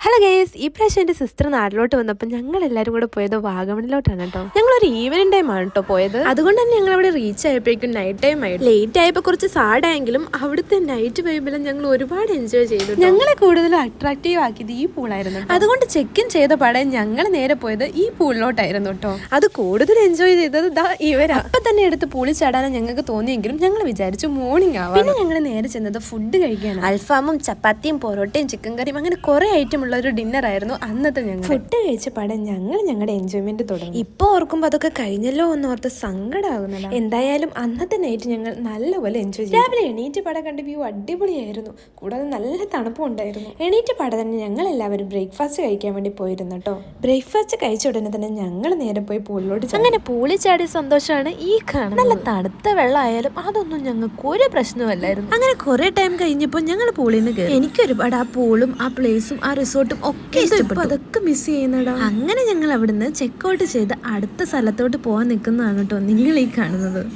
Hello guys ഈ പ്രാവശ്യം എന്റെ സിസ്റ്റർ നാട്ടിലോട്ട് വന്നപ്പോൾ ഞങ്ങൾ എല്ലാവരും കൂടെ പോയത് വാഗമണിലോട്ടാണ് കേട്ടോ. ഒരു ഈവനിങ് ടൈം ആണ് കേട്ടോ പോയത്. അതുകൊണ്ട് തന്നെ ഞങ്ങൾ അവിടെ റീച്ച് ആയപ്പോഴേക്കും നൈറ്റ് ടൈം ആയിട്ട് ലേറ്റ് ആയപ്പോൾ കുറച്ച് സാഡായെങ്കിലും അവിടുത്തെ നൈറ്റ് വൈബിലും ഞങ്ങൾ ഒരുപാട് എൻജോയ് ചെയ്തു ഞങ്ങളെ കൂടുതലും അട്രാക്റ്റീവ് ആക്കിയത് ഈ പൂളായിരുന്നു അതുകൊണ്ട് ചെക്ക് ഇൻ ചെയ്ത പാടെ ഞങ്ങൾ നേരെ പോയത് ഈ പൂളിലോട്ടായിരുന്നു കേട്ടോ അത് കൂടുതൽ എൻജോയ് ചെയ്തത് ദാ ഇവരാ. അപ്പൊ തന്നെ എടുത്ത് പൂളി ചാടാനും ഞങ്ങൾക്ക് തോന്നിയെങ്കിലും ഞങ്ങൾ വിചാരിച്ചു മോർണിംഗ് ആവാം പിന്നെ ഞങ്ങൾ നേരെ ചെന്നത് ഫുഡ് കഴിക്കാൻ അൽഫാമും ചപ്പാത്തിയും പൊറോട്ടയും ചിക്കൻ കറിയും അങ്ങനെ കുറെ ഐറ്റം ഉള്ള ഒരു ഡിന്നർ ആയിരുന്നു അന്നത്തെ ഞങ്ങൾ ഫുഡ് കഴിച്ച പാടെ ഞങ്ങൾ ഞങ്ങളുടെ എൻജോയ്മെന്റ് തുടങ്ങി. ഇപ്പൊ ഓർക്കുമ്പോ അതൊക്കെ കഴിഞ്ഞല്ലോ എന്ന് ഓർത്ത് സങ്കടമാകുന്നില്ല എന്തായാലും അന്നത്തെ നൈറ്റ് ഞങ്ങൾ നല്ലപോലെ എൻജോയ് ചെയ്തു. രാവിലെ എണീറ്റ് പാടെ കണ്ട വ്യൂ അടിപൊളിയായിരുന്നു. കൂടാതെ നല്ല തണുപ്പും ഉണ്ടായിരുന്നു. എണീറ്റ് പാടെ തന്നെ ഞങ്ങൾ എല്ലാവരും ബ്രേക്ക്ഫാസ്റ്റ് കഴിക്കാൻ വേണ്ടി പോയിരുന്നു കേട്ടോ ബ്രേക്ക്ഫാസ്റ്റ് കഴിച്ച ഉടനെ തന്നെ ഞങ്ങൾ നേരെ പോയി പൂളിലോട്ട് അങ്ങനെ പൂളി ചാടിയ സന്തോഷമാണ് ഈ കാണുന്നത്. നല്ല തണുത്ത വെള്ളമായാലും അതൊന്നും ഞങ്ങൾക്ക് ഒരു പ്രശ്നമല്ലായിരുന്നു അങ്ങനെ കുറെ ടൈം കഴിഞ്ഞപ്പോൾ ഞങ്ങൾ പൂളിന്ന് നിന്ന് കയറി എനിക്ക് ഒരുപാട് ആ പൂളും ആ പ്ലേസും ആ റിസോർട്ടും ഒക്കെ ഇഷ്ടപ്പെട്ടു. അതൊക്കെ മിസ് ചെയ്യുന്നടാ? അങ്ങനെ ഞങ്ങൾ അവിടുന്ന് ചെക്ക് ഔട്ട് ചെയ്ത് അടുത്ത സ്ഥലത്തോട്ട് പോകാൻ നിൽക്കുന്നതാണ് കേട്ടോ നിങ്ങൾ ഈ കാണുന്നത്.